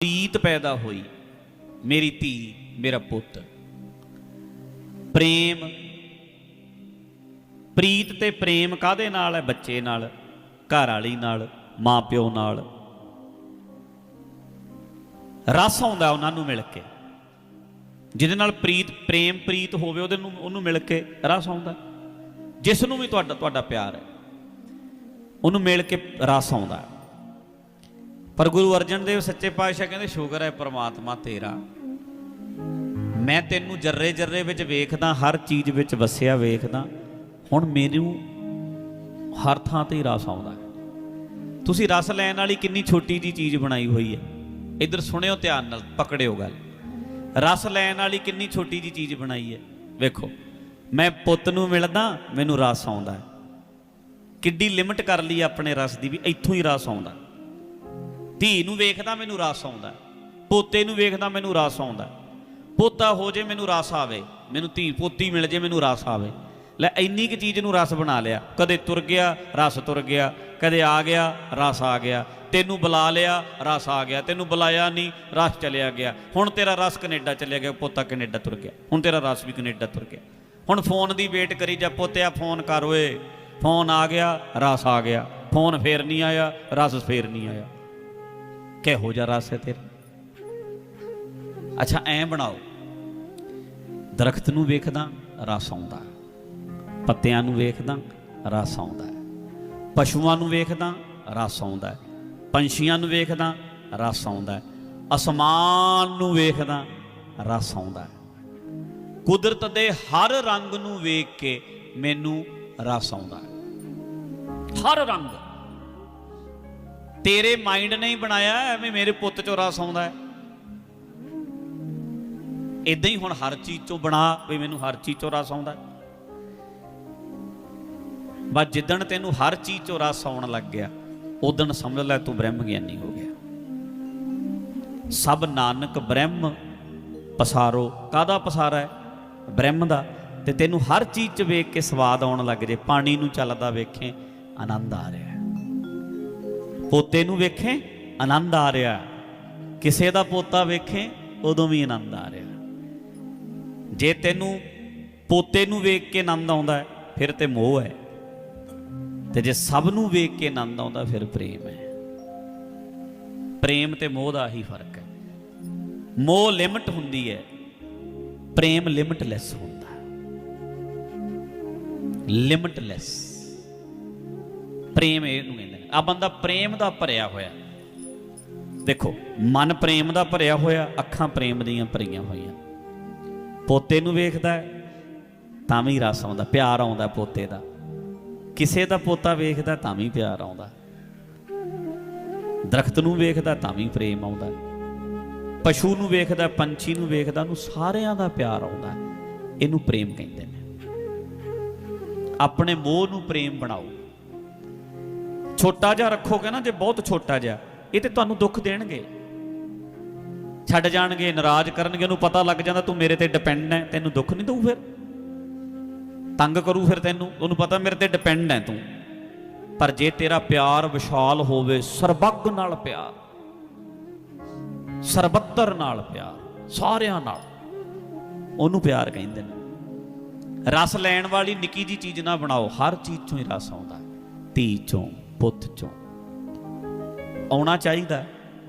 ਪ੍ਰੀਤ ਪੈਦਾ ਹੋਈ। ਮੇਰੀ ਧੀ, ਮੇਰਾ ਪੁੱਤ। ਪ੍ਰੇਮ, ਪ੍ਰੀਤ ਤੇ ਪ੍ਰੇਮ ਕਾਦੇ ਨਾਲ ਹੈ? ਬੱਚੇ ਨਾਲ ਘਰ ਵਾਲੀ ਨਾਲ ਮਾਂ ਪਿਓ ਨਾਲ। ਰਸ ਆਉਂਦਾ ਉਹਨਾਂ ਨੂੰ ਮਿਲ ਕੇ। ਜਿਹਦੇ ਨਾਲ ਪ੍ਰੀਤ, ਪ੍ਰੇਮ ਪ੍ਰੀਤ ਹੋਵੇ, ਉਹਦੇ ਨੂੰ, ਉਹਨੂੰ ਮਿਲ ਕੇ ਰਸ ਆਉਂਦਾ। ਜਿਸ ਨੂੰ ਵੀ ਤੁਹਾਡਾ ਤੁਹਾਡਾ ਪਿਆਰ ਹੈ, ਉਹਨੂੰ ਮਿਲ ਕੇ ਰਸ ਆਉਂਦਾ। ਪਰ ਗੁਰੂ ਅਰਜਨ ਦੇਵ ਸੱਚੇ ਪਾਤਸ਼ਾਹ ਕਹਿੰਦੇ, ਸ਼ੁਕਰ ਹੈ ਪ੍ਰਮਾਤਮਾ ਤੇਰਾ। ਮੈਂ ਤੈਨੂੰ ਜਰਰੇ ਜਰਰੇ ਵਿੱਚ ਵੇਖਦਾ, ਹਰ ਚੀਜ਼ ਵਿੱਚ ਵਸਿਆ ਵੇਖਦਾ। ਹੁਣ ਮੈਨੂੰ ਹਰ ਥਾਂ ਤੇ ਰਸ ਆਉਂਦਾ ਤੁਸੀਂ ਰਸ ਲੈਣ ਵਾਲੀ ਕਿੰਨੀ ਛੋਟੀ ਜੀ ਚੀਜ਼ ਬਣਾਈ ਹੋਈ ਹੈ। ਇੱਧਰ ਸੁਣਿਓ ਧਿਆਨ ਨਾਲ, ਪਕੜਿਓ ਗੱਲ। ਰਸ ਲੈਣ ਵਾਲੀ ਕਿੰਨੀ ਛੋਟੀ ਜੀ ਚੀਜ਼ ਬਣਾਈ ਹੈ। ਵੇਖੋ, ਮੈਂ ਪੁੱਤ ਨੂੰ ਮਿਲਦਾ, ਮੈਨੂੰ ਰਸ ਆਉਂਦਾ ਕਿੱਡੀ ਲਿਮਟ ਕਰ ਲਈ ਆਪਣੇ ਰਸ ਦੀ ਵੀ, ਇੱਥੋਂ ਹੀ ਰਸ ਆਉਂਦਾ। ਧੀ ਨੂੰ ਵੇਖਦਾ ਮੈਨੂੰ ਰਸ ਆਉਂਦਾ ਪੋਤੇ ਨੂੰ ਵੇਖਦਾ ਮੈਨੂੰ ਰਸ ਆਉਂਦਾ ਪੋਤਾ ਹੋ ਜੇ ਮੈਨੂੰ ਰਸ ਆਵੇ, ਮੈਨੂੰ ਧੀ, ਪੋਤੀ ਮਿਲ ਜੇ ਮੈਨੂੰ ਰਸ ਆਵੇ। ਲੈ, ਇੰਨੀ ਕੁ ਚੀਜ਼ ਨੂੰ ਰਸ ਬਣਾ ਲਿਆ। ਕਦੇ ਤੁਰ ਗਿਆ, ਰਸ ਤੁਰ ਗਿਆ। ਕਦੇ ਆ ਗਿਆ, ਰਸ ਆ ਗਿਆ। ਤੈਨੂੰ ਬੁਲਾ ਲਿਆ, ਰਸ ਆ ਗਿਆ। ਤੈਨੂੰ ਬੁਲਾਇਆ ਨਹੀਂ, ਰਸ ਚਲਿਆ ਗਿਆ। ਹੁਣ ਤੇਰਾ ਰਸ ਕੈਨੇਡਾ ਚਲਿਆ ਗਿਆ, ਪੋਤਾ ਕੈਨੇਡਾ ਤੁਰ ਗਿਆ। ਹੁਣ ਤੇਰਾ ਰਸ ਵੀ ਕੈਨੇਡਾ ਤੁਰ ਗਿਆ। ਹੁਣ ਫੋਨ ਦੀ ਵੇਟ ਕਰੀ ਜਾ, ਪੋਤਿਆ, ਫੋਨ ਕਰ ਓਏ। ਫੋਨ ਆ ਗਿਆ, ਰਸ ਆ ਗਿਆ। ਫੋਨ ਫੇਰ ਨਹੀਂ ਆਇਆ, ਰਸ ਫੇਰ ਨਹੀਂ ਆਇਆ। ਕਿਹੋ ਜਿਹਾ ਰਸ ਹੈ ਤੇਰਾ? ਅੱਛਾ, ਐਂ ਬਣਾਓ। ਦਰਖਤ ਨੂੰ ਵੇਖਦਾ, ਰਸ ਆਉਂਦਾ। ਪੱਤਿਆਂ ਨੂੰ ਵੇਖਦਾ, ਰਸ ਆਉਂਦਾ। ਪਸ਼ੂਆਂ ਨੂੰ ਵੇਖਦਾ, ਰਸ ਆਉਂਦਾ। ਪੰਛੀਆਂ ਨੂੰ ਵੇਖਦਾ, ਰਸ ਆਉਂਦਾ। ਅਸਮਾਨ ਨੂੰ ਵੇਖਦਾ, ਰਸ ਆਉਂਦਾ। ਕੁਦਰਤ ਦੇ ਹਰ ਰੰਗ ਨੂੰ ਵੇਖ ਕੇ ਮੈਨੂੰ ਰਸ ਆਉਂਦਾ। ਹਰ ਰੰਗ। ਤੇਰੇ ਮਾਈਂਡ ਨੇ ਹੀ ਬਣਾਇਆ, ਐਵੇਂ ਮੇਰੇ ਪੁੱਤ ਚੋਂ ਰਸ ਆਉਂਦਾ ਹੈ। ਇਦਾਂ ਹੀ ਹੁਣ ਹਰ ਚੀਜ਼ ਚੋਂ ਬਣਾ ਵੀ ਮੈਨੂੰ ਹਰ ਚੀਜ਼ ਚੋਂ ਰਸ ਆਉਂਦਾ ਬਸ ਜਿੱਦਣ ਤੈਨੂੰ ਹਰ ਚੀਜ਼ ਚੋਂ ਰਸ ਆਉਣ ਲੱਗ ਗਿਆ ਉਦਣ ਸਮਝ ਲੈ ਤੂੰ ਬ੍ਰਹਮ ਗਿਆਨੀ ਹੋ ਗਿਆ। ਸਭ ਨਾਨਕ ਬ੍ਰਹਮ ਪਸਾਰੋ। ਕਾਦਾ ਪਸਾਰਾ ਹੈ? ਬ੍ਰਹਮ ਦਾ। ਤੇ ਤੈਨੂੰ ਹਰ ਚੀਜ਼ 'ਚ ਵੇਖ ਕੇ ਸਵਾਦ ਆਉਣ ਲੱਗ ਜੇ, ਪਾਣੀ ਨੂੰ ਚੱਲਦਾ ਵੇਖੇ, ਆਨੰਦ ਆ ਰਿਹਾ ਪੋਤੇ ਨੂੰ ਵੇਖੇ, ਆਨੰਦ ਆ ਰਿਹਾ। ਕਿਸੇ ਦਾ ਪੋਤਾ ਵੇਖੇ, ਉਦੋਂ ਵੀ ਆਨੰਦ ਆ ਰਿਹਾ। ਜੇ ਤੈਨੂੰ ਪੋਤੇ ਨੂੰ ਵੇਖ ਕੇ ਆਨੰਦ ਆਉਂਦਾ ਹੈ, ਫਿਰ ਤੇ ਮੋਹ ਹੈ। ਤੇ ਜੇ ਸਭ ਨੂੰ ਵੇਖ ਕੇ ਆਨੰਦ ਆਉਂਦਾ, ਫਿਰ ਪ੍ਰੇਮ ਹੈ। ਪ੍ਰੇਮ ਤੇ ਮੋਹ ਦਾ ਹੀ ਫ਼ਰਕ ਹੈ। ਮੋਹ ਲਿਮਟ ਹੁੰਦੀ ਹੈ, ਪ੍ਰੇਮ ਲਿਮਟਲੈਸ ਹੁੰਦਾ ਹੈ। ਲਿਮਟਲੈਸ। ਪ੍ਰੇਮ ਇਹਨੂੰ ਆ ਬੰਦਾ ਪ੍ਰੇਮ ਦਾ ਭਰਿਆ ਹੋਇਆ। ਦੇਖੋ ਮਨ ਪ੍ਰੇਮ ਦਾ ਭਰਿਆ ਹੋਇਆ ਅੱਖਾਂ ਪ੍ਰੇਮ ਦੀਆਂ ਭਰੀਆਂ ਹੋਈਆਂ। ਪੋਤੇ ਨੂੰ ਵੇਖਦਾ ਹੈ, ਤਾਂ ਵੀ ਰਸ ਆਉਂਦਾ ਪਿਆਰ ਆਉਂਦਾ ਪੋਤੇ ਦਾ। ਕਿਸੇ ਦਾ ਪੋਤਾ ਵੇਖਦਾ ਤਾਂ ਵੀ ਪਿਆਰ ਆਉਂਦਾ। ਦਰਖਤ ਨੂੰ ਵੇਖਦਾ ਤਾਂ ਵੀ ਪ੍ਰੇਮ ਆਉਂਦਾ। ਪਸ਼ੂ ਨੂੰ ਵੇਖਦਾ ਪੰਛੀ ਨੂੰ ਵੇਖਦਾ ਉਹਨੂੰ ਸਾਰਿਆਂ ਦਾ ਪਿਆਰ ਆਉਂਦਾ। ਇਹਨੂੰ ਪ੍ਰੇਮ ਕਹਿੰਦੇ ਨੇ। ਆਪਣੇ ਮੋਹ ਨੂੰ ਪ੍ਰੇਮ ਬਣਾਓ। ਛੋਟਾ ਜਿਹਾ ਰੱਖੋਗੇ ਨਾ, ਜੇ ਬਹੁਤ ਛੋਟਾ ਜਿਹਾ, ਇਹ ਤੇ ਤੁਹਾਨੂੰ ਦੁੱਖ ਦੇਣਗੇ। ਛੱਡ ਜਾਣਗੇ, ਨਾਰਾਜ਼ ਕਰਨਗੇ, ਉਹਨੂੰ ਪਤਾ ਲੱਗ ਜਾਂਦਾ ਤੂੰ ਮੇਰੇ ਤੇ ਡਿਪੈਂਡ ਹੈ, ਤੈਨੂੰ ਦੁੱਖ ਨਹੀਂ ਦਊ ਫਿਰ। ਤੰਗ ਕਰੂ ਫਿਰ ਤੈਨੂੰ, ਉਹਨੂੰ ਪਤਾ ਮੇਰੇ ਤੇ ਡਿਪੈਂਡ ਹੈ ਤੂੰ। ਪਰ ਜੇ ਤੇਰਾ ਪਿਆਰ ਵਿਸ਼ਾਲ ਹੋਵੇ, ਸਰਬੱਗ ਨਾਲ ਪਿਆਰ, ਸਰਬੱਤਰ ਨਾਲ ਪਿਆਰ, ਸਾਰਿਆਂ ਨਾਲ, ਉਹਨੂੰ ਪਿਆਰ ਕਹਿੰਦੇ ਨੇ। ਰਸ ਲੈਣ ਵਾਲੀ ਨਿੱਕੀ ਜੀ ਚੀਜ਼ ਨਾ ਬਣਾਓ, ਹਰ ਚੀਜ਼ ਚੋਂ ਹੀ ਰਸ ਆਉਂਦਾ ਧੀ ਚੋਂ। ਪੁੱਤ ਚੋਂ। ਆਉਣਾ ਚਾਹੀਦਾ,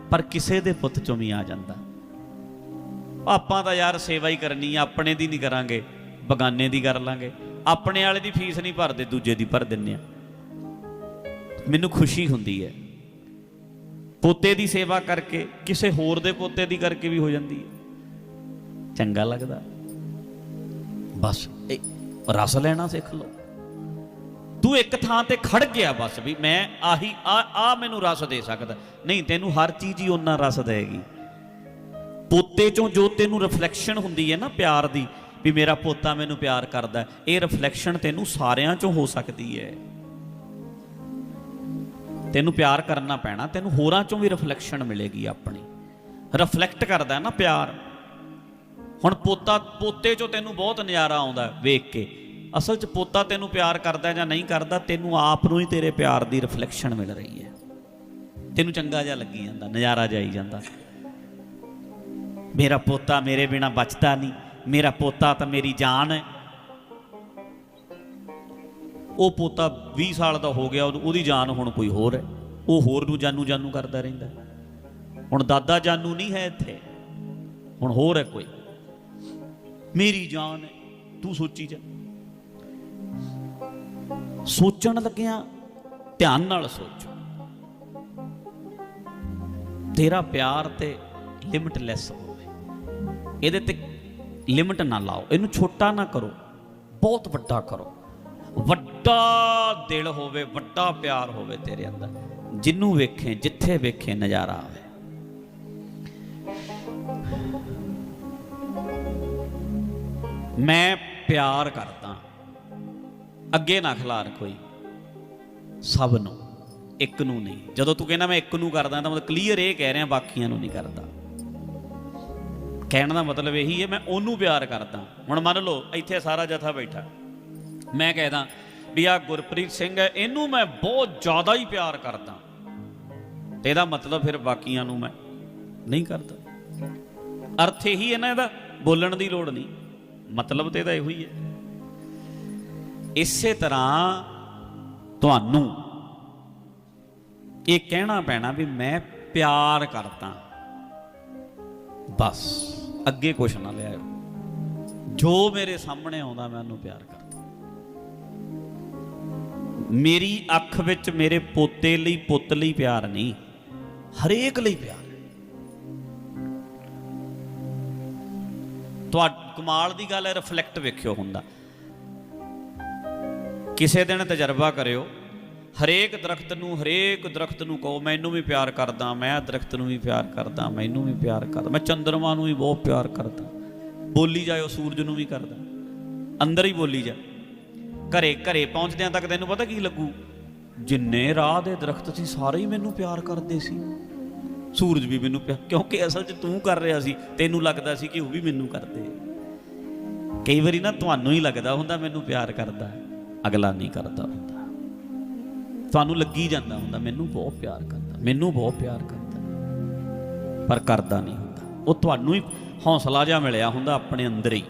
ਪਰ ਕਿਸੇ ਦੇ ਪੁੱਤ ਚੋਂ ਵੀ ਆ ਜਾਂਦਾ। ਆਪਾਂ ਤਾਂ ਯਾਰ ਸੇਵਾ ਹੀ ਕਰਨੀ ਆ, ਆਪਣੇ ਦੀ ਨਹੀਂ ਕਰਾਂਗੇ, ਬਗਾਨੇ ਦੀ ਕਰ ਲਾਂਗੇ। ਆਪਣੇ ਵਾਲੇ ਦੀ ਫੀਸ ਨਹੀਂ ਭਰਦੇ, ਦੂਜੇ ਦੀ ਭਰ ਦਿੰਨੇ ਆ। ਮੈਨੂੰ ਖੁਸ਼ੀ ਹੁੰਦੀ ਹੈ। ਪੋਤੇ ਦੀ ਸੇਵਾ ਕਰਕੇ, ਕਿਸੇ ਹੋਰ ਦੇ ਪੋਤੇ ਦੀ ਕਰਕੇ ਵੀ ਹੋ ਜਾਂਦੀ ਹੈ। ਚੰਗਾ ਲੱਗਦਾ। ਬਸ ਰਸ ਲੈਣਾ ਸਿੱਖ ਲਓ। ਤੂੰ ਇੱਕ ਥਾਂ ਤੇ ਖੜ ਗਿਆ ਬਸ ਵੀ ਮੈਂ ਆਹੀ, ਆ ਆ ਮੈਨੂੰ ਰਸ ਦੇ ਸਕਦਾ। ਨਹੀਂ, ਤੈਨੂੰ ਹਰ ਚੀਜ਼ ਹੀ ਉਹਨਾਂ ਰਸ ਦੇਗੀ। ਪੋਤੇ ਚੋਂ ਜੋ ਤੈਨੂੰ ਰਿਫਲੈਕਸ਼ਨ ਹੁੰਦੀ ਹੈ ਨਾ ਪਿਆਰ ਦੀ, ਵੀ ਮੇਰਾ ਪੋਤਾ ਮੈਨੂੰ ਪਿਆਰ ਕਰਦਾ ਇਹ ਰਿਫਲੈਕਸ਼ਨ ਤੈਨੂੰ ਸਾਰਿਆਂ ਚੋਂ ਹੋ ਸਕਦੀ ਹੈ। ਤੈਨੂੰ ਪਿਆਰ ਕਰਨਾ ਪੈਣਾ, ਤੈਨੂੰ ਹੋਰਾਂ ਚੋਂ ਵੀ ਰਿਫਲੈਕਸ਼ਨ ਮਿਲੇਗੀ ਆਪਣੀ। ਰਿਫਲੈਕਟ ਕਰਦਾ ਨਾ ਪਿਆਰ। ਹੁਣ ਪੋਤਾ, ਪੋਤੇ ਚੋਂ ਤੈਨੂੰ ਬਹੁਤ ਨਜ਼ਾਰਾ ਆਉਂਦਾ ਵੇਖ ਕੇ। ਅਸਲ 'ਚ ਪੋਤਾ ਤੈਨੂੰ ਪਿਆਰ ਕਰਦਾ ਜਾਂ ਨਹੀਂ ਕਰਦਾ, ਤੈਨੂੰ ਆਪ ਨੂੰ ਹੀ ਤੇਰੇ ਪਿਆਰ ਦੀ ਰਿਫਲੈਕਸ਼ਨ ਮਿਲ ਰਹੀ ਹੈ। ਤੈਨੂੰ ਚੰਗਾ ਜਿਹਾ ਲੱਗੀ ਜਾਂਦਾ, ਨਜ਼ਾਰਾ ਜਾਈ ਜਾਂਦਾ। ਮੇਰਾ ਪੋਤਾ ਮੇਰੇ ਬਿਨਾ ਬਚਦਾ ਨਹੀਂ, ਮੇਰਾ ਪੋਤਾ ਤਾਂ ਮੇਰੀ ਜਾਨ ਹੈ। ਉਹ ਪੋਤਾ 20 ਸਾਲ ਦਾ ਹੋ ਗਿਆ, ਉਹਦੀ ਜਾਨ ਹੁਣ ਕੋਈ ਹੋਰ ਹੈ। ਉਹ ਹੋਰ ਨੂੰ ਜਾਨੂ ਜਾਨੂ ਕਰਦਾ ਰਹਿੰਦਾ। ਹੁਣ ਦਾਦਾ ਜਾਨੂ ਨਹੀਂ ਹੈ ਇੱਥੇ। ਹੁਣ ਹੋਰ ਹੈ ਕੋਈ। ਮੇਰੀ ਜਾਨ ਹੈ, ਤੂੰ ਸੋਚੀ ਜਾ। ਸੋਚਣ ਲੱਗਿਆ, ਧਿਆਨ ਨਾਲ ਸੋਚੋ। ਤੇਰਾ ਪਿਆਰ ਤੇ ਲਿਮਟਲੈਸ ਹੋਵੇ। ਇਹਦੇ ਤੇ ਲਿਮਟ ਨਾ ਲਾਓ। ਇਹਨੂੰ ਛੋਟਾ ਨਾ ਕਰੋ। ਬਹੁਤ ਵੱਡਾ ਕਰੋ। ਵੱਡਾ ਦਿਲ ਹੋਵੇ, ਵੱਡਾ ਪਿਆਰ ਹੋਵੇ ਤੇਰੇ ਅੰਦਰ। ਜਿੰਨੂੰ ਵੇਖੇ, ਜਿੱਥੇ ਵੇਖੇ ਨਜ਼ਾਰਾ ਆਵੇ। ਮੈਂ ਪਿਆਰ ਕਰਦਾ। ਅੱਗੇ ਨਾ ਖਿਲਾਰ ਕੋਈ। ਸਭ ਨੂੰ, ਇੱਕ ਨੂੰ ਨਹੀਂ। ਜਦੋਂ ਤੂੰ ਕਹਿੰਦਾ ਮੈਂ ਇੱਕ ਨੂੰ ਕਰਦਾ ਤਾਂ ਮਤਲਬ ਕਲੀਅਰ ਇਹ ਕਹਿ ਰਿਹਾ ਬਾਕੀਆਂ ਨੂੰ ਨਹੀਂ ਕਰਦਾ। ਕਹਿਣ ਦਾ ਮਤਲਬ ਇਹੀ ਹੈ, ਮੈਂ ਉਹਨੂੰ ਪਿਆਰ ਕਰਦਾ। ਹੁਣ ਮੰਨ ਲਓ, ਇੱਥੇ ਸਾਰਾ ਜਥਾ ਬੈਠਾ। ਮੈਂ ਕਹਿਦਾ ਵੀ ਆ ਗੁਰਪ੍ਰੀਤ ਸਿੰਘ ਹੈ, ਇਹਨੂੰ ਮੈਂ ਬਹੁਤ ਜ਼ਿਆਦਾ ਹੀ ਪਿਆਰ ਕਰਦਾ। ਤੇ ਇਹਦਾ ਮਤਲਬ ਫਿਰ ਬਾਕੀਆਂ ਨੂੰ ਮੈਂ ਨਹੀਂ ਕਰਦਾ। ਅਰਥ ਇਹੀ ਹੈ ਨਾ ਇਹਦਾ, ਬੋਲਣ ਦੀ ਲੋੜ ਨਹੀਂ। ਮਤਲਬ ਤੇ ਇਹਦਾ ਇਹੋ ਹੀ ਹੈ। ਇਸੇ ਤਰ੍ਹਾਂ ਤੁਹਾਨੂੰ ਇਹ ਕਹਿਣਾ ਪੈਣਾ ਵੀ ਮੈਂ ਪਿਆਰ ਕਰਦਾ। ਬਸ, ਅੱਗੇ ਕੁਛ ਨਾ ਲਿਆਇਓ। ਜੋ ਮੇਰੇ ਸਾਹਮਣੇ ਆਉਂਦਾ, ਮੈਂ ਉਹਨੂੰ ਪਿਆਰ ਕਰਦਾ। ਮੇਰੀ ਅੱਖ ਵਿੱਚ ਮੇਰੇ ਪੋਤੇ ਲਈ ਪੁੱਤ ਲਈ ਪਿਆਰ ਨਹੀਂ, ਹਰੇਕ ਲਈ ਪਿਆਰ ਹੈ। ਤੁਹਾ, ਕਮਾਲ ਦੀ ਗੱਲ ਹੈ ਰਿਫਲੈਕਟ ਵੇਖਿਓ ਹੁੰਦਾ। ਕਿਸੇ ਦਿਨ ਤਜਰਬਾ ਕਰਿਓ। ਹਰੇਕ ਦਰਖਤ ਨੂੰ, ਹਰੇਕ ਦਰਖਤ ਨੂੰ ਕਹੋ, ਮੈਨੂੰ ਵੀ ਪਿਆਰ ਕਰਦਾ, ਮੈਂ ਆਹ ਦਰਖਤ ਨੂੰ ਵੀ ਪਿਆਰ ਕਰਦਾ, ਮੈਨੂੰ ਵੀ ਪਿਆਰ ਕਰਦਾ, ਮੈਂ ਚੰਦਰਮਾ ਨੂੰ ਵੀ ਬਹੁਤ ਪਿਆਰ ਕਰਦਾ, ਬੋਲੀ ਜਾਇਓ, ਸੂਰਜ ਨੂੰ ਵੀ ਕਰਦਾ, ਅੰਦਰ ਹੀ ਬੋਲੀ ਜਾ। ਘਰੇ ਘਰੇ ਪਹੁੰਚਦਿਆਂ ਤੱਕ ਤੈਨੂੰ ਪਤਾ ਕੀ ਲੱਗੂ? ਜਿੰਨੇ ਰਾਹ ਦੇ ਦਰਖਤ ਸੀ, ਸਾਰੇ ਹੀ ਮੈਨੂੰ ਪਿਆਰ ਕਰਦੇ ਸੀ। ਸੂਰਜ ਵੀ ਮੈਨੂੰ ਪਿਆਰ ਕਿਉਂਕਿ ਅਸਲ 'ਚ ਤੂੰ ਕਰ ਰਿਹਾ ਸੀ, ਤੈਨੂੰ ਲੱਗਦਾ ਸੀ ਕਿ ਉਹ ਵੀ ਮੈਨੂੰ ਕਰਦੇ। ਕਈ ਵਾਰੀ ਨਾ ਤੁਹਾਨੂੰ ਹੀ ਲੱਗਦਾ ਹੁੰਦਾ, ਮੈਨੂੰ ਪਿਆਰ ਕਰਦਾ ਅਗਲਾ ਨਹੀਂ ਕਰਦਾ ਹੁੰਦਾ। ਤੁਹਾਨੂੰ ਲੱਗੀ ਜਾਂਦਾ ਹੁੰਦਾ, ਮੈਨੂੰ ਬਹੁਤ ਪਿਆਰ ਕਰਦਾ, ਮੈਨੂੰ ਬਹੁਤ ਪਿਆਰ ਕਰਦਾ। ਪਰ ਕਰਦਾ ਨਹੀਂ ਹੁੰਦਾ। ਉਹ ਤੁਹਾਨੂੰ ਹੀ ਹੌਸਲਾ ਜਿਹਾ ਮਿਲਿਆ ਹੁੰਦਾ ਆਪਣੇ ਅੰਦਰ ਹੀ।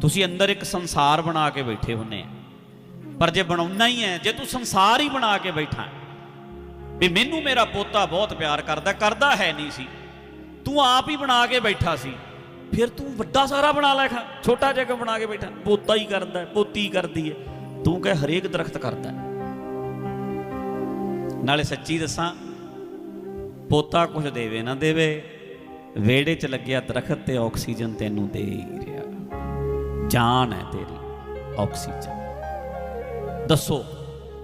ਤੁਸੀਂ ਅੰਦਰ ਇੱਕ ਸੰਸਾਰ ਬਣਾ ਕੇ ਬੈਠੇ ਹੁੰਨੇ ਆ। ਪਰ ਜੇ ਬਣਾਉਣਾ ਹੀ ਹੈ, ਜੇ ਤੂੰ ਸੰਸਾਰ ਹੀ ਬਣਾ ਕੇ ਬੈਠਾ ਵੀ ਮੈਨੂੰ ਮੇਰਾ ਪੋਤਾ ਬਹੁਤ ਪਿਆਰ ਕਰਦਾ ਕਰਦਾ ਹੈ ਨਹੀਂ ਸੀ। ਤੂੰ ਆਪ ਹੀ ਬਣਾ ਕੇ ਬੈਠਾ ਸੀ। ਫਿਰ ਤੂੰ ਵੱਡਾ ਸਾਰਾ ਬਣਾ ਲੈ ਖਾ, ਛੋਟਾ ਜਿਹਾ ਕਿਉਂ ਬਣਾ ਕੇ ਬੈਠਾ? ਪੋਤਾ ਹੀ ਕਰਦਾ, ਪੋਤੀ ਕਰਦੀ ਹੈ। ਤੂੰ ਕਹੇ ਹਰੇਕ ਦਰਖਤ ਕਰਦਾ ਨਾਲੇ ਸੱਚੀ ਦੱਸਾਂ, ਪੋਤਾ ਕੁਝ ਦੇਵੇ ਨਾ ਦੇਵੇ ਵੇੜੇ 'ਚ ਲੱਗਿਆ ਦਰਖਤ ਤੇ ਆਕਸੀਜਨ ਤੈਨੂੰ ਦੇ ਰਿਹਾ। ਜਾਨ ਹੈ ਤੇਰੀ ਆਕਸੀਜਨ। ਦੱਸੋ,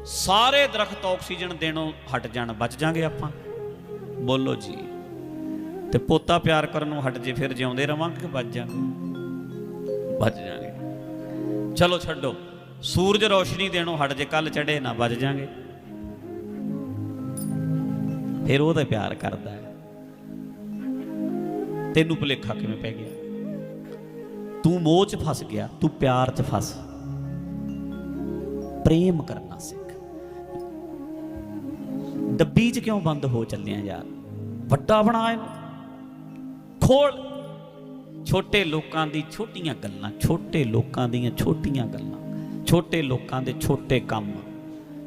ਸਾਰੇ ਦਰਖਤ ਆਕਸੀਜਨ ਦੇਣੋਂ ਹਟ ਜਾਣ, ਬਚ ਜਾਾਂਗੇ ਆਪਾਂ? ਬੋਲੋ ਜੀ। ਤੇ ਪੋਤਾ ਪਿਆਰ ਕਰਨ ਨੂੰ ਹਟ ਜੇ, ਫਿਰ ਜਿਉਂਦੇ ਰਵਾਂਗੇ ਕਿ ਬਚ ਜਾਾਂਗੇ? ਬਚ ਜਾਾਂਗੇ। ਚਲੋ ਛੱਡੋ। ਸੂਰਜ ਰੋਸ਼ਨੀ ਦੇਣੋਂ ਹਟ ਜੇ ਕੱਲ ਚੜੇ ਨਾ ਬਚ ਜਾਾਂਗੇ। ਫਿਰ ਉਹ ਤਾਂ ਪਿਆਰ ਕਰਦਾ ਹੈ। ਤੈਨੂੰ ਭੁਲੇਖਾ ਕਿਵੇਂ ਪੈ ਗਿਆ? ਤੂੰ ਮੋਹ 'ਚ ਫਸ ਗਿਆ, ਤੂੰ ਪਿਆਰ 'ਚ ਫਸ। ਪ੍ਰੇਮ ਕਰਨਾ ਸਿੱਖ। ਡੱਬੀ 'ਚ ਕਿਉਂ ਬੰਦ ਹੋ ਚੱਲਿਆ ਯਾਰ? ਵੱਡਾ ਬਣਾ ਇਹਨੂੰ। ਖੋਲ। ਛੋਟੇ ਲੋਕਾਂ ਦੀ ਛੋਟੀਆਂ ਗੱਲਾਂ, ਛੋਟੇ ਲੋਕਾਂ ਦੀਆਂ ਛੋਟੀਆਂ ਗੱਲਾਂ। ਛੋਟੇ ਲੋਕਾਂ ਦੇ ਛੋਟੇ ਕੰਮ,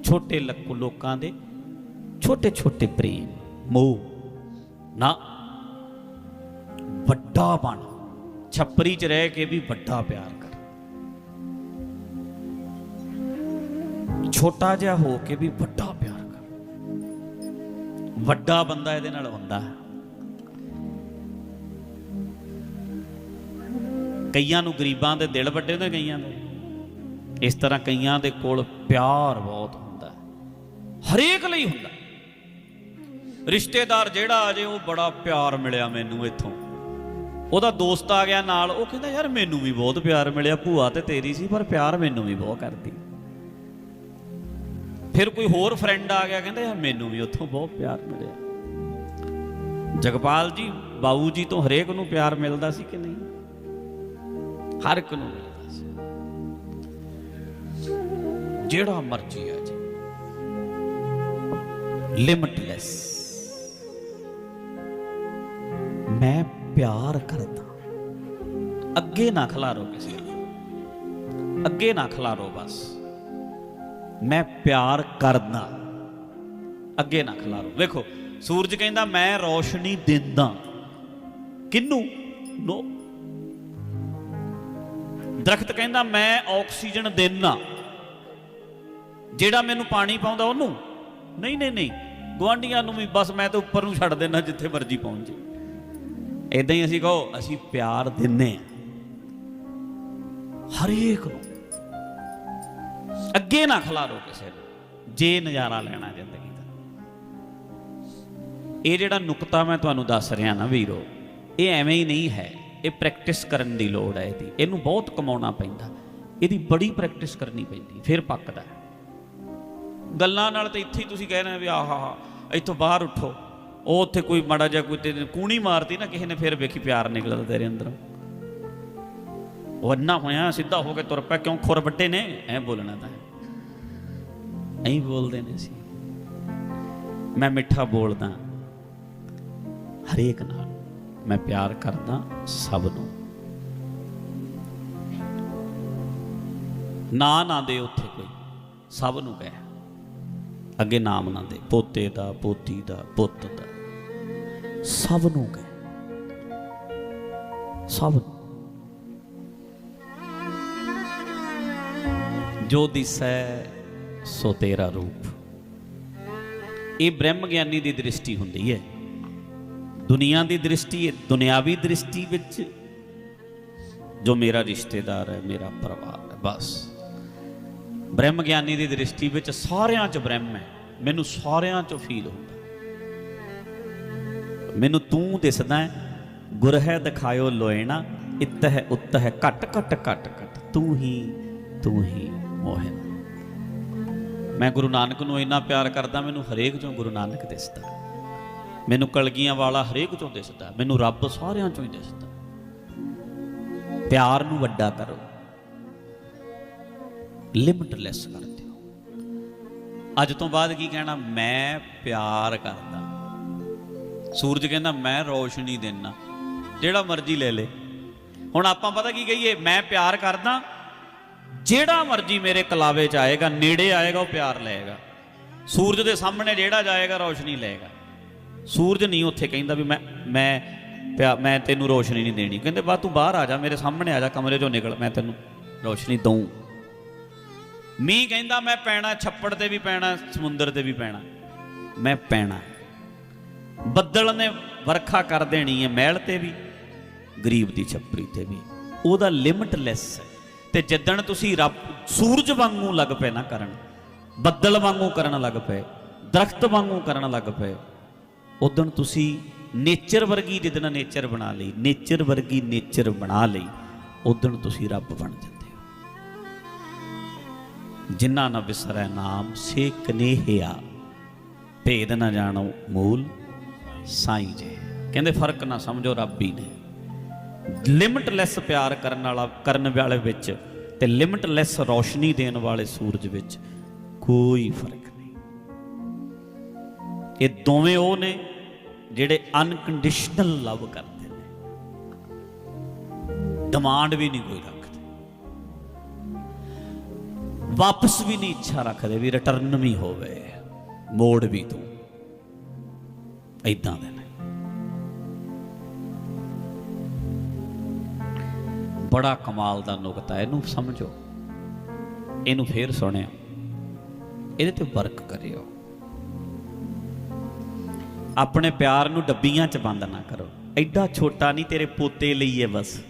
ਛੋਟੇ ਲੱਕ ਲੋਕਾਂ ਦੇ ਛੋਟੇ ਛੋਟੇ ਪ੍ਰੇਮ। ਮੋਹ ਨਾ ਵੱਡਾ ਬਣ, ਛੱਪਰੀ 'ਚ ਰਹਿ ਕੇ ਵੀ ਵੱਡਾ ਪਿਆਰ ਕਰ। ਛੋਟਾ ਜਿਹਾ ਹੋ ਕੇ ਵੀ ਵੱਡਾ ਪਿਆਰ ਕਰ। ਵੱਡਾ ਬੰਦਾ ਇਹਦੇ ਨਾਲ ਹੁੰਦਾ ਹੈ। ਕਈਆਂ ਨੂੰ ਗਰੀਬਾਂ ਦੇ ਦਿਲ ਵੱਡੇ ਨੇ ਕਈਆਂ ਦੇ ਇਸ ਤਰ੍ਹਾਂ ਕਈਆਂ ਦੇ ਕੋਲ ਪਿਆਰ ਬਹੁਤ ਹੁੰਦਾ ਹੈ। ਹਰੇਕ ਲਈ ਹੁੰਦਾ ਰਿਸ਼ਤੇਦਾਰ ਜਿਹੜਾ ਆ ਜੇ ਉਹ ਬੜਾ ਪਿਆਰ ਮਿਲਿਆ ਮੈਨੂੰ ਇੱਥੋਂ। ਉਹਦਾ ਦੋਸਤ ਆ ਗਿਆ ਨਾਲ, ਉਹ ਕਹਿੰਦਾ, ਯਾਰ ਮੈਨੂੰ ਵੀ ਬਹੁਤ ਪਿਆਰ ਮਿਲਿਆ, ਭੂਆ ਤੇ ਤੇਰੀ ਸੀ, ਪਰ ਪਿਆਰ ਮੈਨੂੰ ਵੀ ਬਹੁਤ ਕਰਦੀ। ਫਿਰ ਕੋਈ ਹੋਰ ਫਰੈਂਡ ਆ ਗਿਆ, ਕਹਿੰਦਾ, ਯਾਰ ਮੈਨੂੰ ਵੀ ਉੱਥੋਂ ਬਹੁਤ ਪਿਆਰ ਮਿਲਿਆ। ਜਗਪਾਲ ਜੀ, ਬਾਊ ਜੀ ਤੋਂ ਹਰੇਕ ਨੂੰ ਪਿਆਰ ਮਿਲਦਾ ਸੀ ਕਿ ਨਹੀਂ? ਹਰ ਇੱਕ ਨੂੰ ਜਿਹੜਾ ਮਰਜ਼ੀ ਆ ਜੀ ਲਿਮਿਟਲੈਸ ਮੈਂ ਪਿਆਰ ਕਰਦਾ। ਅੱਗੇ ਨਾ ਖਲਾਰੋ ਕਿਸੇ ਨੂੰ। ਅੱਗੇ ਨਾ ਖਲਾਰੋ ਬਸ। ਮੈਂ ਪਿਆਰ ਕਰਦਾ। ਅੱਗੇ ਨਾ ਖਲਾਰੋ। ਵੇਖੋ, ਸੂਰਜ ਕਹਿੰਦਾ, ਮੈਂ ਰੋਸ਼ਨੀ ਦਿੰਦਾ। ਕਿੰਨੂੰ? ਨੋ। ਦਰਖਤ ਕਹਿੰਦਾ, ਮੈਂ ਆਕਸੀਜਨ ਦਿੰਦਾ ਜਿਹੜਾ ਮੈਨੂੰ ਪਾਣੀ ਪਾਉਂਦਾ ਉਹਨੂੰ? ਨਹੀਂ ਨਹੀਂ ਨਹੀਂ। ਗਵਾਂਡੀਆਂ ਨੂੰ ਵੀ ਬਸ ਮੈਂ ਤਾਂ ਉੱਪਰ ਨੂੰ ਛੱਡ ਦੇਣਾ ਜਿੱਥੇ ਮਰਜ਼ੀ ਪਹੁੰਚ ਜੇ ਇਦਾਂ ਹੀ ਅਸੀਂ ਕਹੋ, ਅਸੀਂ ਪਿਆਰ ਦਿੰਨੇ ਆ ਹਰੇਕ ਨੂੰ। ਅੱਗੇ ਨਾ ਖਲਾਰੋ ਕਿਸੇ ਨੂੰ, ਜੇ ਨਜ਼ਾਰਾ ਲੈਣਾ ਜ਼ਿੰਦਗੀ ਦਾ। ਇਹ ਜਿਹੜਾ ਨੁਕਤਾ ਮੈਂ ਤੁਹਾਨੂੰ ਦੱਸ ਰਿਹਾ ਨਾ ਵੀਰੋ, ਇਹ ਐਵੇਂ ਹੀ ਨਹੀਂ ਹੈ। ਇਹ ਪ੍ਰੈਕਟਿਸ ਕਰਨ ਦੀ ਲੋੜ ਹੈ ਇਹਦੀ। ਇਹਨੂੰ ਬਹੁਤ ਕਮਾਉਣਾ ਪੈਂਦਾ। ਇਹਦੀ ਬੜੀ ਪ੍ਰੈਕਟਿਸ ਕਰਨੀ ਪੈਂਦੀ। ਫਿਰ ਪੱਕਦਾ ਗੱਲਾਂ ਨਾਲ ਤਾਂ ਇੱਥੇ ਹੀ ਤੁਸੀਂ ਕਹਿ ਰਹੇ ਹੋ ਵੀ ਆਹਾ ਹਾ ਇੱਥੋਂ ਬਾਹਰ ਉੱਠੋ। ਉਹ ਉੱਥੇ ਕੋਈ ਮਾੜਾ ਜਿਹਾ ਕੋਈ ਤੇਰੇ ਕੂਣੀ ਮਾਰਤੀ ਨਾ, ਕਿਸੇ ਨੇ ਫਿਰ ਵੇਖੀ ਪਿਆਰ ਨਿਕਲਦਾ ਤੇਰੇ ਅੰਦਰੋਂ। ਉਹ ਅੰਨਾ ਹੋਇਆ, ਸਿੱਧਾ ਹੋ ਕੇ ਤੁਰ ਪਿਆ, ਕਿਉਂ ਖੁਰ ਵੱਟੇ ਨੇ? ਐ ਬੋਲਣਾ ਤਾਂ ਐਂ ਬੋਲਦੇ ਨੇ ਸੀ ਮੈਂ ਮਿੱਠਾ ਬੋਲਦਾ, ਹਰੇਕ ਨਾਲ ਮੈਂ ਪਿਆਰ ਕਰਦਾ ਸਭ ਨੂੰ। ਨਾ ਨਾ ਦੇ ਉੱਥੇ ਕੋਈ, ਸਭ ਨੂੰ ਕਹਿ। ਅੱਗੇ ਨਾਮ ਨਾ ਦੇ। ਪੋਤੇ ਦਾ, ਪੋਤੀ ਦਾ, ਪੁੱਤ ਦਾ। ਸਭ ਨੂੰ ਕਹਿ। ਸਭ ਨੂੰ। ਜੋ ਦਿਸੈ, ਸੋ ਤੇਰਾ ਰੂਪ। ਇਹ ਬ੍ਰਹਮ ਗਿਆਨੀ ਦੀ ਦ੍ਰਿਸ਼ਟੀ ਹੁੰਦੀ ਹੈ। ਦੁਨੀਆ ਦੀ ਦ੍ਰਿਸ਼ਟੀ ਹੈ, ਦੁਨਿਆਵੀ ਦ੍ਰਿਸ਼ਟੀ ਵਿੱਚ ਜੋ ਮੇਰਾ ਰਿਸ਼ਤੇਦਾਰ ਹੈ, ਮੇਰਾ ਪਰਿਵਾਰ ਹੈ, ਬਸ। ਬ੍ਰਹਮ ਗਿਆਨੀ ਦੀ ਦ੍ਰਿਸ਼ਟੀ ਵਿੱਚ ਸਾਰਿਆਂ 'ਚ ਬ੍ਰਹਮ ਹੈ। ਮੈਨੂੰ ਸਾਰਿਆਂ 'ਚ ਫੀਲ ਹੁੰਦਾ। ਮੈਨੂੰ ਤੂੰ ਦਿਸਦਾ ਹੈ, ਗੁਰ ਹੈ ਦਿਖਾਇਓ ਲੋਇਣਾ ਇਤ ਹੈ ਉੱਤ ਹੈ ਘਟ ਘਟ ਘਟ ਘਟ। ਤੂੰ ਹੀ ਤੂੰ ਹੀ ਮੋਹਨ ਮੈਂ ਗੁਰੂ ਨਾਨਕ ਨੂੰ ਇੰਨਾ ਪਿਆਰ ਕਰਦਾ, ਮੈਨੂੰ ਹਰੇਕ ਚੋਂ ਗੁਰੂ ਨਾਨਕ ਦਿਸਦਾ। ਮੈਨੂੰ ਕਲਗੀਆਂ ਵਾਲਾ ਹਰੇਕ ਚੋਂ ਦਿਸਦਾ। ਮੈਨੂੰ ਰੱਬ ਸਾਰਿਆਂ ਚੋਂ ਹੀ ਦਿਸਦਾ। ਪਿਆਰ ਨੂੰ ਵੱਡਾ ਕਰੋ। ਲਿਮਿਟਲੈਸ ਕਰ ਦਿਓ ਅੱਜ ਤੋਂ ਬਾਅਦ ਕੀ ਕਹਿਣਾ? ਮੈਂ ਪਿਆਰ ਕਰਦਾ। ਸੂਰਜ ਕਹਿੰਦਾ, ਮੈਂ ਰੋਸ਼ਨੀ ਦੇਣਾ ਜਿਹੜਾ ਮਰਜ਼ੀ ਲੈ ਲੇ। ਹੁਣ ਆਪਾਂ ਪਤਾ ਕੀ ਕਹੀਏ? ਮੈਂ ਪਿਆਰ ਕਰਦਾ। ਜਿਹੜਾ ਮਰਜ਼ੀ ਮੇਰੇ ਕਲਾਵੇ ਚ ਆਏਗਾ, ਨੇੜੇ ਆਏਗਾ, ਉਹ ਪਿਆਰ ਲਏਗਾ। ਸੂਰਜ ਦੇ ਸਾਹਮਣੇ ਜਿਹੜਾ ਜਾਏਗਾ, ਰੋਸ਼ਨੀ ਲਏਗਾ। ਸੂਰਜ ਨਹੀਂ ਉੱਥੇ ਕਹਿੰਦਾ ਵੀ ਮੈਂ ਮੈਂ ਪਿਆ- ਮੈਂ ਤੈਨੂੰ ਰੋਸ਼ਨੀ ਨਹੀਂ ਦੇਣੀ। ਕਹਿੰਦੇ, ਬਾ, ਤੂੰ ਬਾਹਰ ਆ ਜਾ, ਮੇਰੇ ਸਾਹਮਣੇ ਆ ਜਾ, ਕਮਰੇ ਚੋਂ ਨਿਕਲ, ਮੈਂ ਤੈਨੂੰ ਰੋਸ਼ਨੀ ਦਊਂ। ਮੀਂਹ ਕਹਿੰਦਾ ਮੈਂ ਪੈਣਾ, ਛੱਪੜ ਤੇ ਵੀ ਪੈਣਾ, ਸਮੁੰਦਰ ਤੇ ਵੀ ਪੈਣਾ। ਮੈਂ ਪੈਣਾ। ਬੱਦਲ ਨੇ ਵਰਖਾ ਕਰ ਦੇਣੀ ਹੈ ਮਹਿਲ ਤੇ ਵੀ, ਗਰੀਬ ਦੀ ਛੱਪੜੀ ਤੇ ਵੀ। ਉਹਦਾ ਲਿਮਿਟਲੈਸ ਹੈ। ਤੇ ਜਿੱਦਣ ਤੁਸੀਂ ਰੱਬ, ਸੂਰਜ ਵਾਂਗੂ ਲੱਗ ਪਏ ਨਾ ਕਰਨ, ਬੱਦਲ ਵਾਂਗੂ ਕਰਨ ਲੱਗ ਪਏ, ਦਰਖਤ ਵਾਂਗੂ ਕਰਨ ਲੱਗ ਪਏ, ਉਦੋਂ ਤੁਸੀਂ ਨੇਚਰ ਵਰਗੀ ਜਿੱਦਣ ਨੇਚਰ ਬਣਾ ਲਈ ਨੇਚਰ ਵਰਗੀ ਨੇਚਰ ਬਣਾ ਲਈ, ਉਦੋਂ ਤੁਸੀਂ ਰੱਬ ਬਣ ਜਾਂਦੇ। ਜਿਨ੍ਹਾਂ ਨਾ ਵਿਸਰੈ ਨਾਮ ਸੇ ਕਨੇਹਿਆ ਭੇਦ ਨਾ ਜਾਣੋ ਮੂਲ, ਸਾਈਂ ਜੇ। ਕਹਿੰਦੇ ਫ਼ਰਕ ਨਾ ਸਮਝੋ ਰੱਬ ਹੀ ਨੇ। ਲਿਮਿਟਲੈਸ ਪਿਆਰ ਕਰਨ ਵਾਲਾ, ਕਰਨ ਵਾਲੇ ਵਿੱਚ ਤੇ ਲਿਮਿਟਲੈਸ ਰੋਸ਼ਨੀ ਦੇਣ ਵਾਲੇ ਸੂਰਜ ਵਿੱਚ ਕੋਈ ਫ਼ਰਕ ਨਹੀਂ। ਇਹ ਦੋਵੇਂ ਉਹ ਨੇ ਜਿਹੜੇ ਅਨਕੰਡੀਸ਼ਨਲ ਲਵ ਕਰਦੇ ਨੇ। ਡਿਮਾਂਡ ਵੀ ਨਹੀਂ ਕੋਈ ਵਾਪਸ ਵੀ ਨਹੀਂ ਇੱਛਾ ਰੱਖਦੇ ਵੀ ਰਿਟਰਨ ਵੀ ਹੋਵੇ, ਮੋੜ ਵੀ ਤੂੰ। ਇਦਾਂ ਦੇ ਨੇ। ਬੜਾ ਕਮਾਲ ਦਾ ਨੁਕਤਾ, ਇਹਨੂੰ ਸਮਝੋ। ਇਹਨੂੰ ਫੇਰ ਸੁਣਿਓ ਇਹਦੇ ਤੇ ਵਰਕ ਕਰਿਓ। ਆਪਣੇ ਪਿਆਰ ਨੂੰ ਡੱਬੀਆਂ 'ਚ ਬੰਦ ਨਾ ਕਰੋ। ਐਡਾ ਛੋਟਾ ਨਹੀਂ ਤੇਰੇ ਪੋਤੇ ਲਈ ਹੈ ਬਸ।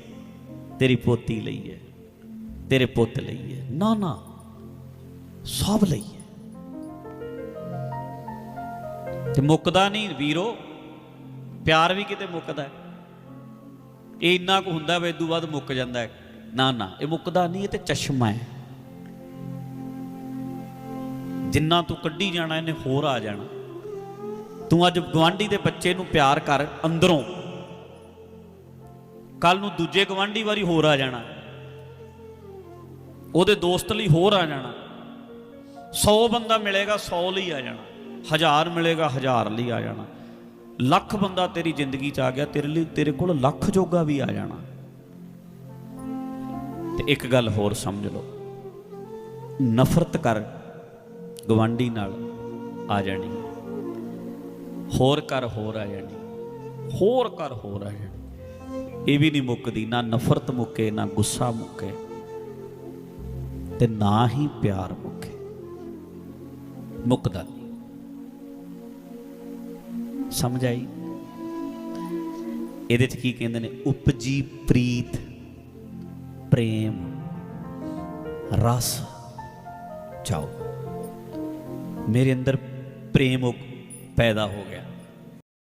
ਤੇਰੀ ਪੋਤੀ ਲਈ ਹੈ ਤੇਰੇ ਪੁੱਤ ਲਈ ਹੈ ਨਾ ਨਾ। ਸਭ ਲਈ ਹੈ। ਤੇ ਮੁੱਕਦਾ ਨਹੀਂ ਵੀਰੋ, ਪਿਆਰ ਵੀ ਕਿਤੇ ਮੁੱਕਦਾ ਇਹ ਇੰਨਾ ਕੁ ਹੁੰਦਾ ਵੇ ਇਦੋਂ ਬਾਅਦ ਮੁੱਕ ਜਾਂਦਾ ਹੈ। ਨਾ ਨਾ, ਇਹ ਮੁੱਕਦਾ ਨਹੀਂ, ਇਹ ਤੇ ਚਸ਼ਮਾ ਹੈ। ਜਿੰਨਾ ਤੂੰ ਕੱਢੀ ਜਾਣਾ, ਇਹਨੇ ਹੋਰ ਆ ਜਾਣਾ। ਤੂੰ ਅੱਜ ਗਵਾਂਢੀ ਦੇ ਬੱਚੇ ਨੂੰ ਪਿਆਰ ਕਰ ਅੰਦਰੋਂ। ਕੱਲ ਨੂੰ ਦੂਜੇ ਗਵਾਂਢੀ ਵਾਰੀ ਹੋਰ ਆ ਜਾਣਾ। ਉਹਦੇ ਦੋਸਤ ਲਈ ਹੋਰ ਆ ਜਾਣਾ। 100 ਬੰਦਾ ਮਿਲੇਗਾ 100 ਲਈ ਆ ਜਾਣਾ। ਹਜ਼ਾਰ ਮਿਲੇਗਾ, ਹਜ਼ਾਰ ਲਈ ਆ ਜਾਣਾ। ਲੱਖ ਬੰਦਾ ਤੇਰੀ ਜ਼ਿੰਦਗੀ 'ਚ ਆ ਗਿਆ, ਤੇਰੇ ਲਈ, ਤੇਰੇ ਕੋਲ ਲੱਖ ਜੋਗਾ ਵੀ ਆ ਜਾਣਾ। ਤੇ ਇੱਕ ਗੱਲ ਹੋਰ ਸਮਝ ਲਓ। ਨਫ਼ਰਤ ਕਰ ਗਵਾਂਢੀ ਨਾਲ ਆ ਜਾਣੀ। ਹੋਰ ਕਰ, ਹੋਰ ਆ ਜਾਣੀ। ਹੋਰ ਕਰ, ਹੋਰ ਆ ਜਾਣੀ। ਇਹ ਵੀ ਨਹੀਂ ਮੁੱਕਦੀ, ਨਾ ਨਫ਼ਰਤ ਮੁੱਕੇ, ਨਾ ਗੁੱਸਾ ਮੁੱਕੇ ਤੇ ਨਾ ਹੀ ਪਿਆਰ ਮੁੱਕੇ। ਮੁੱਕਦਾ ਨਹੀਂ ਸਮਝ ਆਈ? ਇਹਦੇ ਚ ਕੀ ਕਹਿੰਦੇ ਨੇ? ਉਪਜੀ ਪ੍ਰੀਤ, ਪ੍ਰੇਮ, ਰਸ, ਚਾਓ। ਮੇਰੇ ਅੰਦਰ ਪ੍ਰੇਮ ਪੈਦਾ ਹੋ ਗਿਆ।